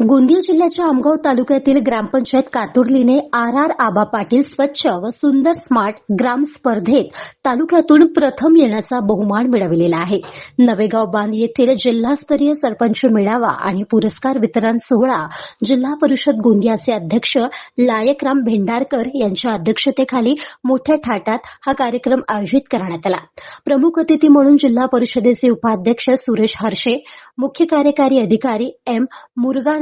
गोंदिया जिल्ह्याच्या आमगाव तालुक्यातील ग्रामपंचायत कातुर्लीने आर आर आबा पाटील स्वच्छ व सुंदर स्मार्ट ग्राम स्पर्धेत तालुक्यातून प्रथम येण्याचा बहुमान मिळविलेला आहे. नवेगाव बांध येथील जिल्हास्तरीय सरपंच मेळावा आणि पुरस्कार वितरण सोहळा जिल्हा परिषद गोंदियाचे अध्यक्ष लायकराम भेंडारकर यांच्या अध्यक्षतेखाली मोठ्या थाटात हा कार्यक्रम आयोजित करण्यात आला. प्रमुख अतिथी म्हणून जिल्हा परिषदेचे उपाध्यक्ष सुरेश हर्षे मुख्य कार्यकारी अधिकारी एम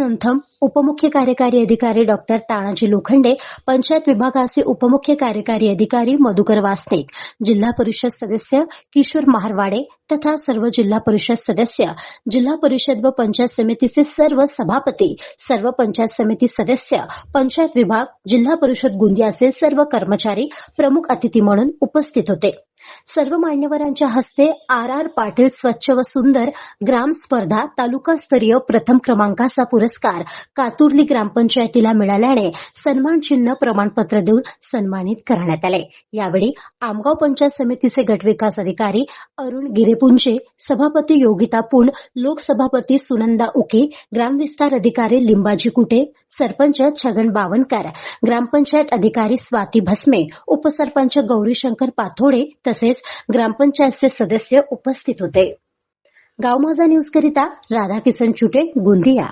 मुरगानंथम उपमुख्य कार्यकारी अधिकारी डॉक्टर तानाजी लोखंडे पंचायत विभागाचे उपमुख्य कार्यकारी अधिकारी मधुकर वासनिक जिल्हा परिषद सदस्य किशोर महारवाडे तथा सर्व जिल्हा परिषद सदस्य जिल्हा परिषद व पंचायत समितीचे सर्व सभापती सर्व पंचायत समिती सदस्य पंचायत विभाग जिल्हा परिषद गोंदियाचे सर्व कर्मचारी प्रमुख अतिथी म्हणून उपस्थित होते. सर्व मान्यवरांच्या हस्ते आर आर पाटील स्वच्छ व सुंदर ग्राम स्पर्धा तालुकास्तरीय प्रथम क्रमांकाचा पुरस्कार कातुर्ली ग्रामपंचायतीला मिळाल्याने सन्मान चिन्ह प्रमाणपत्र देऊन सन्मानित करण्यात आले. यावेळी आमगाव पंचायत समितीचे गटविकास अधिकारी अरुण गिरेपुंजे सभापती योगिता पुन लोकसभापती सुनंदा उके ग्रामविस्तार अधिकारी लिंबाजी कुटे सरपंच छगन बावनकर ग्रामपंचायत अधिकारी स्वाती भस्मे उपसरपंच गौरीशंकर पाथोडे तसेच ग्रामपंचायतचे सदस्य उपस्थित होते. गावमाझा न्यूज करिता राधाकिसन छुटे गोंदिया.